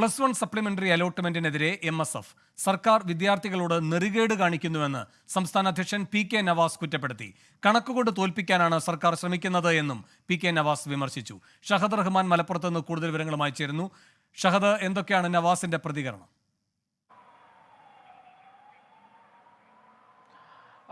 Plus one supplementary അലോട്ട്മെന്റിനെതിരെ M S F സർക്കാർ വിദ്യാർത്ഥികളോട് നെറികേട് കാണിക്കുന്നുവെന്ന് സംസ്ഥാന അധ്യക്ഷൻ പി കെ നവാസ് കുറ്റപ്പെടുത്തി. കണക്കുകൊണ്ട് തോൽപ്പിക്കാനാണ് സർക്കാർ ശ്രമിക്കുന്നത് എന്നും പി കെ നവാസ് വിമർശിച്ചു. ഷഹദ് റഹ്മാൻ മലപ്പുറത്ത് നിന്ന് കൂടുതൽ വിവരങ്ങളുമായി ചേരുന്നു. ഷഹദ് എന്തൊക്കെയാണ് നവാസിന്റെ പ്രതികരണം?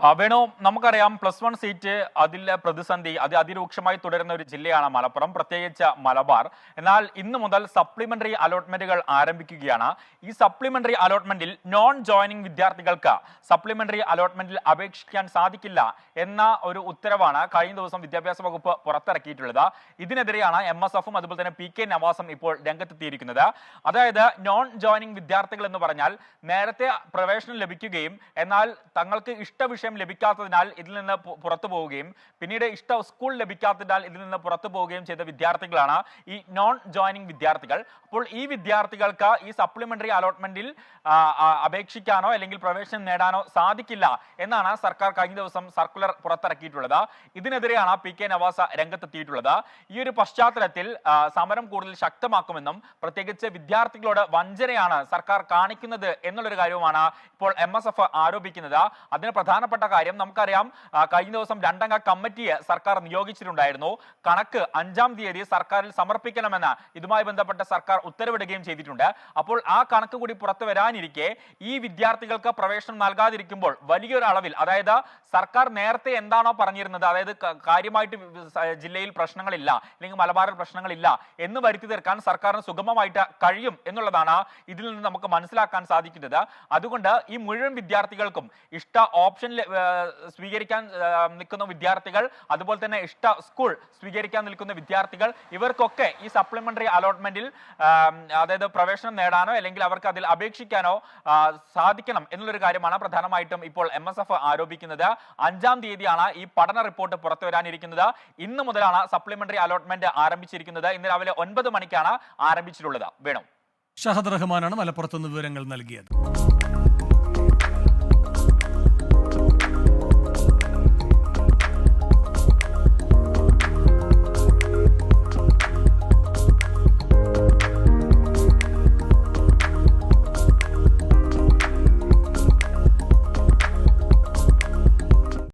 വേണു നമുക്കറിയാം പ്ലസ് വൺ സീറ്റ് അതിലെ പ്രതിസന്ധി അത് അതിരൂക്ഷമായി തുടരുന്ന ഒരു ജില്ലയാണ് മലപ്പുറം പ്രത്യേകിച്ച് മലബാർ. എന്നാൽ ഇന്ന് മുതൽ സപ്ലിമെന്ററി അലോട്ട്മെന്റുകൾ ആരംഭിക്കുകയാണ്. ഈ സപ്ലിമെന്ററി അലോട്ട്മെന്റിൽ നോൺ ജോയിനിങ് വിദ്യാർത്ഥികൾക്ക് സപ്ലിമെന്ററി അലോട്ട്മെന്റിൽ അപേക്ഷിക്കാൻ സാധിക്കില്ല എന്ന ഒരു ഉത്തരവാണ് കഴിഞ്ഞ ദിവസം വിദ്യാഭ്യാസ വകുപ്പ് പുറത്തിറക്കിയിട്ടുള്ളത്. ഇതിനെതിരെയാണ് എം എസ് എഫും അതുപോലെ തന്നെ പി കെ നവാസും ഇപ്പോൾ രംഗത്തെത്തിയിരിക്കുന്നത്. അതായത് നോൺ ജോയിനിങ് വിദ്യാർത്ഥികൾ എന്ന് പറഞ്ഞാൽ നേരത്തെ പ്രവേശനം ലഭിക്കുകയും എന്നാൽ തങ്ങൾക്ക് ഇഷ്ട വിഷയം ലഭിക്കാത്തതിനാൽ ഇതിൽ നിന്ന് പുറത്തു പോവുകയും പിന്നീട് ഇഷ്ട സ്കൂൾ ലഭിക്കാത്തതിനാൽ ഇതിൽ നിന്ന് പുറത്തു പോവുകയും ചെയ്ത വിദ്യാർത്ഥികളാണ് ഈ നോൺ ജോയിനിങ് വിദ്യാർത്ഥികൾ. അപ്പോൾ ഈ വിദ്യാർത്ഥികൾക്ക് ഈ സപ്ലിമെന്ററി അലോട്ട്മെന്റിൽ അപേക്ഷിക്കാനോ അല്ലെങ്കിൽ പ്രവേശനം നേടാനോ സാധിക്കില്ല എന്നാണ് സർക്കാർ കഴിഞ്ഞ ദിവസം സർക്കുലർ പുറത്തിറക്കിയിട്ടുള്ളത്. ഇതിനെതിരെയാണ് പി കെ നവാസ രംഗത്തെത്തിയിട്ടുള്ളത്. ഈ ഒരു പശ്ചാത്തലത്തിൽ സമരം കൂടുതൽ ശക്തമാക്കുമെന്നും പ്രത്യേകിച്ച് വിദ്യാർത്ഥികളോട് വഞ്ചനയാണ് സർക്കാർ കാണിക്കുന്നത് എന്നുള്ളൊരു കാര്യവുമാണ് ഇപ്പോൾ എം ആരോപിക്കുന്നത്. അതിന് പ്രധാനപ്പെട്ട കാര്യം നമുക്കറിയാം. കഴിഞ്ഞ ദിവസം രണ്ടംഗ കമ്മിറ്റിയെ സർക്കാർ നിയോഗിച്ചിട്ടുണ്ടായിരുന്നു. കണക്ക് അഞ്ചാം തീയതി സർക്കാരിൽ സമർപ്പിക്കണമെന്ന് ഇതുമായി ബന്ധപ്പെട്ട സർക്കാർ ഉത്തരവിടുകയും ചെയ്തിട്ടുണ്ട്. അപ്പോൾ ആ കണക്ക് കൂടി പുറത്തു വരാനിരിക്കെ ഈ വിദ്യാർത്ഥികൾക്ക് പ്രവേശനം നൽകാതിരിക്കുമ്പോൾ വലിയൊരു അളവിൽ അതായത് സർക്കാർ നേരത്തെ എന്താണോ പറഞ്ഞിരുന്നത് അതായത് കാര്യമായിട്ട് ജില്ലയിൽ പ്രശ്നങ്ങളില്ല അല്ലെങ്കിൽ മലബാറിൽ പ്രശ്നങ്ങളില്ല എന്ന് വരുത്തി തീർക്കാൻ സർക്കാരിന് സുഗമമായിട്ട് കഴിയും എന്നുള്ളതാണ് ഇതിൽ നിന്ന് നമുക്ക് മനസ്സിലാക്കാൻ സാധിക്കുന്നത്. അതുകൊണ്ട് ഈ മുഴുവൻ വിദ്യാർത്ഥികൾക്കും ഇഷ്ട ഏർ സ്വീകരിക്കാൻ നിൽക്കുന്ന വിദ്യാർത്ഥികൾ അതുപോലെ തന്നെ ഇഷ്ട സ്കൂൾ സ്വീകരിക്കാൻ നിൽക്കുന്ന വിദ്യാർത്ഥികൾ ഇവർക്കൊക്കെ ഈ സപ്ലിമെന്ററി അലോട്ട്മെന്റിൽ അതായത് പ്രവേശനം നേടാനോ അല്ലെങ്കിൽ അവർക്ക് അതിൽ അപേക്ഷിക്കാനോ സാധിക്കണം എന്നുള്ളൊരു കാര്യമാണ് പ്രധാനമായിട്ടും ഇപ്പോൾ എം എസ് എഫ് ആരോപിക്കുന്നത്. അഞ്ചാം തീയതിയാണ് ഈ പഠന റിപ്പോർട്ട് പുറത്തു വരാനിരിക്കുന്നത്. ഇന്ന് മുതലാണ് സപ്ലിമെന്ററി അലോട്ട്മെന്റ് ആരംഭിച്ചിരിക്കുന്നത്. ഇന്ന് രാവിലെ ഒൻപത് മണിക്കാണ് ആരംഭിച്ചിട്ടുള്ളത്. വേണം. ഷഹദ് റഹ്മാനാണ് മലപ്പുറത്ത് നിന്ന് വിവരങ്ങൾ നൽകിയത്.